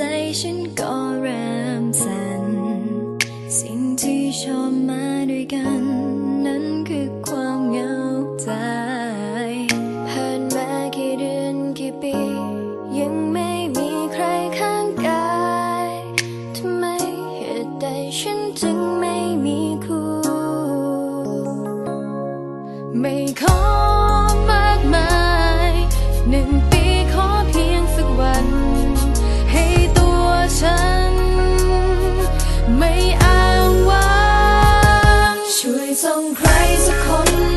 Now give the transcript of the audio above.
ใจฉันก็เริ่มสั่น สิ่งที่ชอบมาด้วยกัน นั้นคือความเหงาใจผ่านมาแค่เดือนแค่ปี ยังไม่มีใครข้างกายทำไมเหตุใดฉันจึงไม่มีคู่ ไม่ขอมากมายหนึ่งปี ครสักคน